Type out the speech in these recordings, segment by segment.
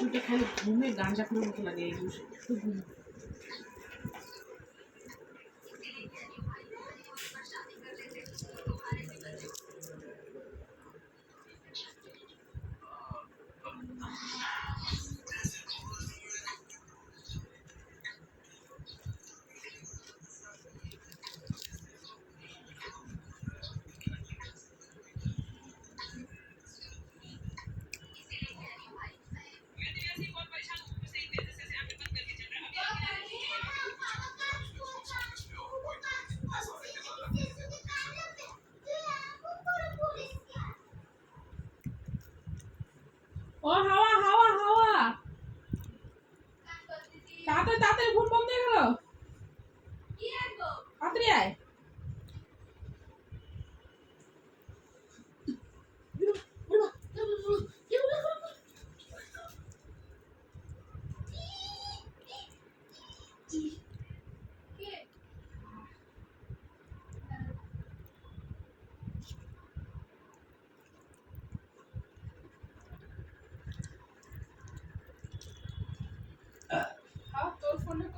ওষুধটা খালি ঘুমে গাঁজা করে মতো লাগে এই ওষুধ ও হাওয়া হাওয়া হাওয়া। তাড়াতাড়ি তাড়াতাড়ি ঘুম বন্ধ হয়ে গেল? তাড়াতাড়ি আয় তোর ফোনে কইলে আমি কি চালাবো ফোন করে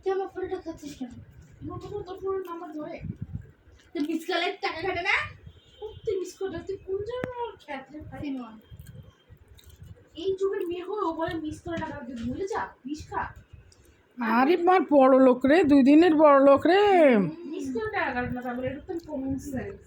তুই আমার ফোনটা খাচ্ছিস কেন? আমার কথা তোর ফোনের নাম্বার ধরে। তুই মিস কলের টাকা কাটে না? মিস তুই কোন খেতে পারি এই যুগের মেয়ে বলে মিস করে টাকা দিয়ে ভুলে যা বিষ খা। আরে মার বড় লোক রে দুই দিনের বড় লোক রে। মিস করে টাকা কাটে না তারপরে এটা তো কমন সেন্স।